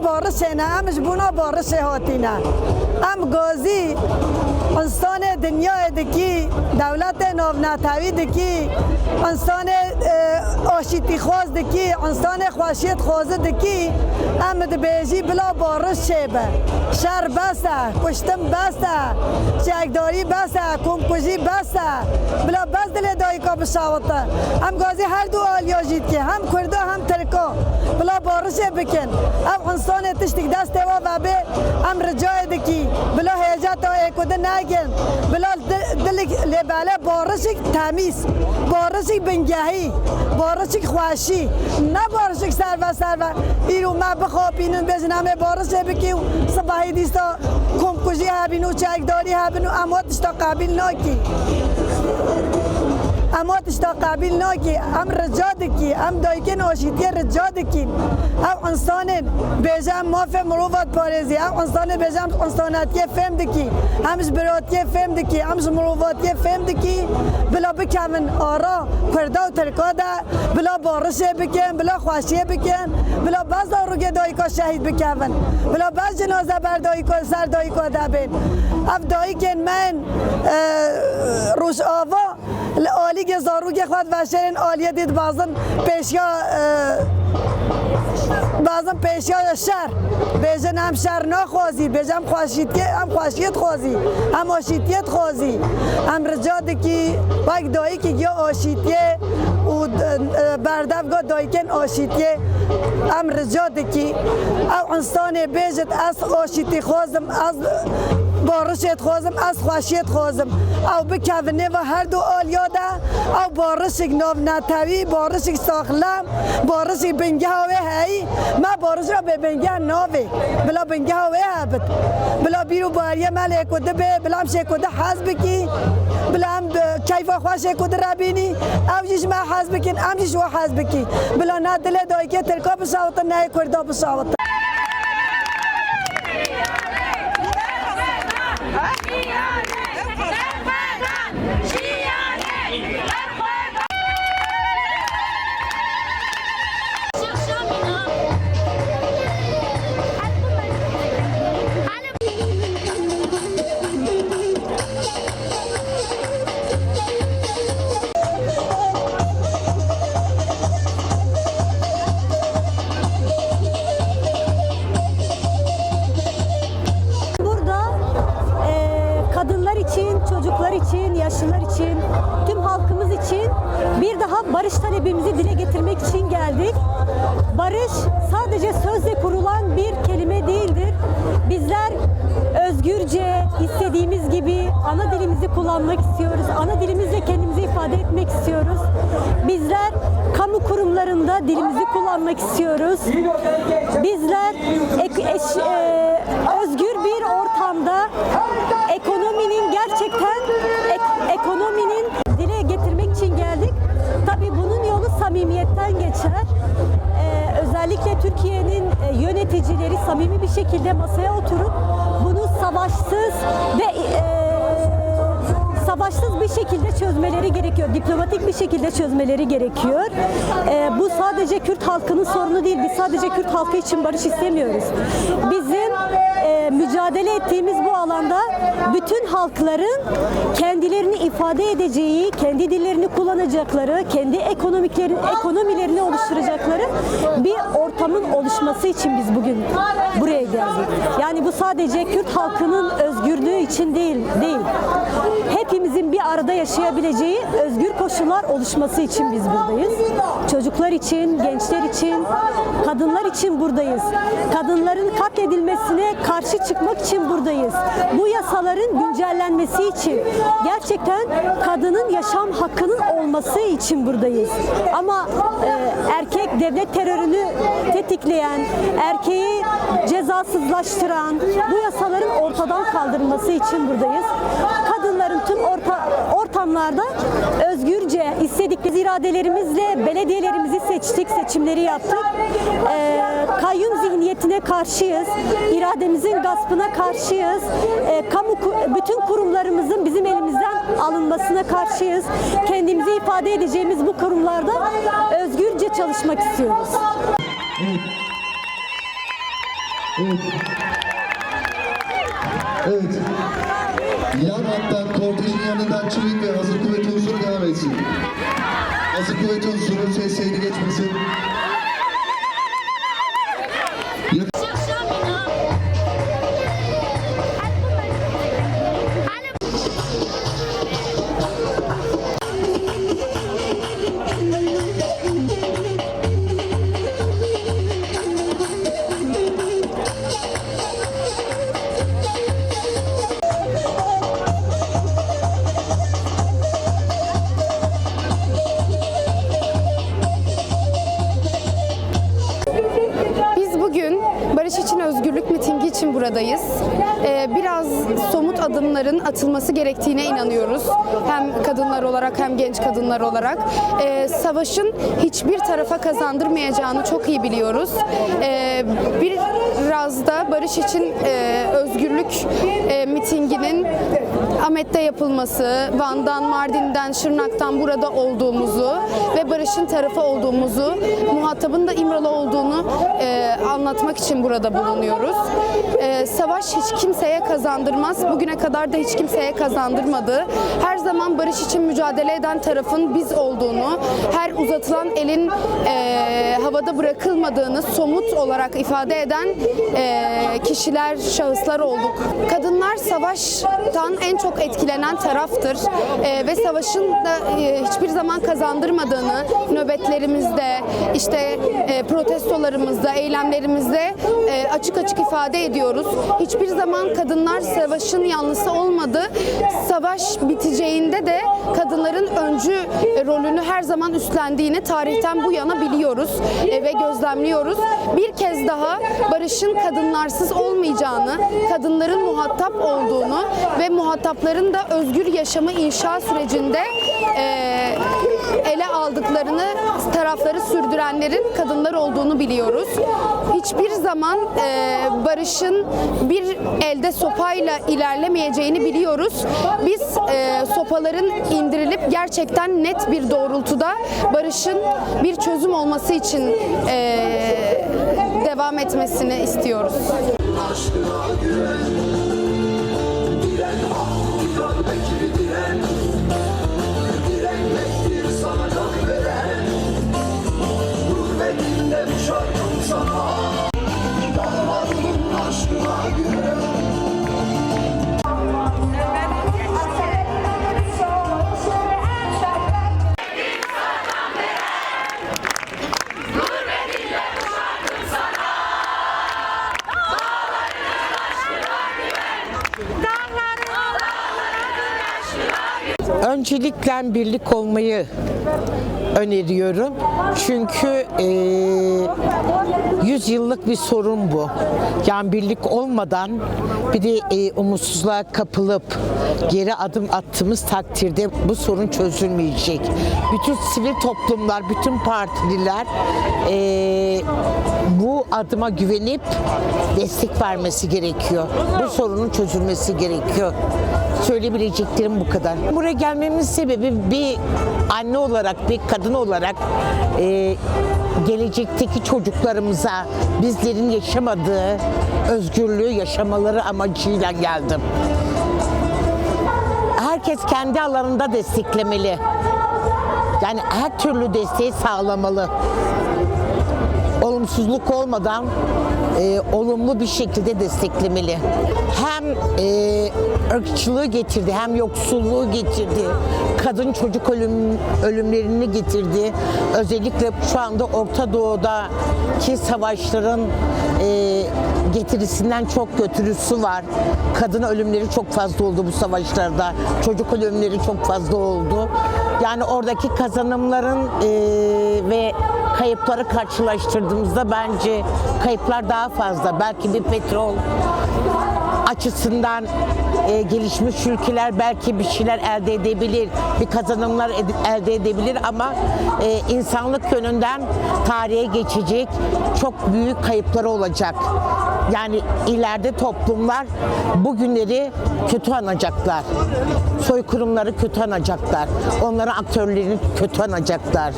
بارش نه امش بونا بارش هاتینه ام گازی انسان دنیا دکی دولت ناونتوی دکی انسان اه، آشیتی خواز دکی انسان خواشیت خواز دکی ام بیجی بلا بارش شبه شر بسته کشتم بسته چکداری بسته کمکشی بسته بلا بس دل دایی کا بشاوته هم گازی هر دو آلیا جید که هم کرده هم ترکا بلا بارش بکن ام انسان تشتک دست و و به ام رجای دکی بلا هیجت و اکوده نگن. بلا دل- لباله بارشک تمیز بارشک بنگهی بارشک خوشی نه بارشک سر و سر و ایرو ما بخوابینن بزن همه بارش بکی صباحی دیستا کمکشی هبینو چکداری هبینو اما تشتا قابل ناکی. اما تشتا قابل ناکی ام رجا دکی ام دایکن آشیتی رجا دکی ام انسان بیجم ماف مروفات پارزی. ام انسان بیجم انساناتی فهم دکی. همش براتی فهم دکی همش مروفاتی فهم دکی. بلا بکمن آرا کردا و ترکا بلا بارشه بکن بلا خوشیه بکن. بلا باز روگه دایکا شهید بکن بلا باز جنازه بر دایکا سر دایکا ده بین اف دایکن من روش آوا عالی که زاروگ خود و شرین عالیه دید بازن پیشیا بازم پیشیا شهر بیجن هم شهر نخوازی بیجم خواشیت هم خواشیت خوازی هم آشیتیت خوازی هم رجاد کی باید دایی که یا آشیتیه و بردف گا دایی کن آشیتیه هم رجاد کی او انسان بیجت از آشیتی خوازم از بارشت خوازم از خوشیت خوازم او بکونه و هر دو آلیاده او بارشک ناو نتوی بارشک ساخلم بارشک بنگه هاوه هی ما بارش را به بنگه ناوه بلا بنگه هاوه هبت بلا بیرو باریه مل اکوده به بلا هم شکوده حزب کی بلا هم کیفا خواه شکوده را بینی او جیش ما حزب کن ام جیش و حزب کی بلا نه دل دایی که ترکا بساوتا نه کردا بساوتا tüm halkımız için bir daha barış talebimizi dile getirmek için geldik. Barış sadece sözle kurulan bir kelime değildir. Bizler özgürce, istediğimiz gibi ana dilimizi kullanmak istiyoruz. Ana dilimizle kendimizi ifade etmek istiyoruz. Bizler kamu kurumlarında dilimizi kullanmak istiyoruz. Bizler ek- eş- eee, özgür bir ortamda ekonominin gerçekten Tabii bunun yolu samimiyetten geçer. Ee, özellikle Türkiye'nin e, yöneticileri samimi bir şekilde masaya oturup bunu savaşsız ve e, savaşsız bir şekilde çözmeleri gerekiyor. Diplomatik bir şekilde çözmeleri gerekiyor. Ee, bu sadece Kürt halkının sorunu değil. Biz sadece Kürt halkı için barış istemiyoruz. Bizim mücadele ettiğimiz bu alanda bütün halkların kendilerini ifade edeceği, kendi dillerini kullanacakları, kendi ekonomiklerin ekonomilerini oluşturacakları bir ortamın oluşması için biz bugün buraya geldik. Yani bu sadece Kürt halkının özgürlüğü için değil, değil. Hepimizin bir arada yaşayabileceği özgür koşullar oluşması için biz buradayız. Çocuklar için, gençler için, kadınlar için buradayız. Kadınların katledilmesine karşı çıkmak için buradayız. Bu yasaların güncellenmesi için, gerçekten kadının yaşam hakkının olması için buradayız. Ama e, erkek devlet terörünü tetikleyen, erkeği cezasızlaştıran bu yasaların ortadan kaldırılması için buradayız. Kadınların tüm orta, ortamlarda özgürce istedikleri iradelerimizle belediyelerimizi seçtik, seçimleri yaptık. Ee, kayyum zihniyetine karşıyız, irademizin gaspına karşıyız. Ee, kamu bütün kurumlarımızın bizim elimizden alınmasına karşıyız. Kendimizi ifade edeceğimiz bu kurumlarda özgürce çalışmak istiyoruz. Evet. Evet. Yan hattan kortejin yanından çivik ve hazır kuvvet unsuru devam etsin. Hazır kuvvet unsuru sesleri geçmesin. Buradayız. Ee, biraz somut adımların atılması gerektiğine inanıyoruz. Hem kadınlar olarak hem genç kadınlar olarak. Ee, savaşın hiçbir tarafa kazandırmayacağını çok iyi biliyoruz. Ee, biraz da Barış için e, Özgürlük e, mitinginin Ahmet'te yapılması, Van'dan, Mardin'den, Şırnak'tan burada olduğumuzu ve Barış'ın tarafı olduğumuzu, muhatabın da İmralı olduğunu e, anlatmak için burada bulunuyoruz. E, savaş hiç kimseye kazandırmaz. Bugüne kadar da hiç kimseye kazandırmadı. Her zaman barış için mücadele eden tarafın biz olduğunu, her uzatılan elin e, havada bırakılmadığını somut olarak ifade eden e, kişiler, şahıslar olduk. Kadınlar savaştan en çok etkilenen taraftır E, ve savaşın da e, hiçbir zaman kazandırmadığını nöbetlerimizde, işte e, protestolarımızda, eylemlerimizde e, açık açık ifade ediyoruz. Hiçbir zaman kadınlar savaşın yanlısı olmadı. Savaş biteceğinde de kadınların öncü e, rolünü her zaman üstlendiğini tarihten bu yana biliyoruz e, ve gözlemliyoruz. Bir kez daha barışın kadınlarsız olmayacağını, kadınların muhatap olduğunu ve muhatapların da özgür yaşamı inşa sürecinde e, ele aldıklarını tarafları sürdürenlerin kadınlar olduğunu biliyoruz. Hiçbir zaman e, barışın bir elde sopayla ilerlemeyeceğini biliyoruz. Biz e, sopaların indirilip gerçekten net bir doğrultuda barışın bir çözüm olması için e, devam etmesini istiyoruz. aşkına güven Öncelikle birlik olmayı öneriyorum. Çünkü eee 100 yıllık bir sorun bu. Yani birlik olmadan bir de eee, umutsuzluğa kapılıp geri adım attığımız takdirde bu sorun çözülmeyecek. Bütün sivil toplumlar, bütün partililer eee, bu adıma güvenip destek vermesi gerekiyor. Bu sorunun çözülmesi gerekiyor. Söyleyebileceklerim bu kadar. Buraya gelmemin sebebi bir anne olarak, bir kadın olarak e, gelecekteki çocuklarımıza bizlerin yaşamadığı özgürlüğü yaşamaları amacıyla geldim. Herkes kendi alanında desteklemeli. Yani her türlü desteği sağlamalı olumsuzluk olmadan e, olumlu bir şekilde desteklemeli. Hem e, ırkçılığı getirdi, hem yoksulluğu getirdi, kadın çocuk ölüm, ölümlerini getirdi. Özellikle şu anda Orta Doğu'daki savaşların e, getirisinden çok götürüsü var. Kadın ölümleri çok fazla oldu bu savaşlarda. Çocuk ölümleri çok fazla oldu. Yani oradaki kazanımların e, ve kayıpları karşılaştırdığımızda bence kayıplar daha fazla. Belki bir petrol açısından e, gelişmiş ülkeler belki bir şeyler elde edebilir, bir kazanımlar ed- elde edebilir ama e, insanlık yönünden tarihe geçecek çok büyük kayıpları olacak. Yani ileride toplumlar bugünleri kötü anacaklar. Soykırımları kötü anacaklar. Onların aktörlerini kötü anacaklar.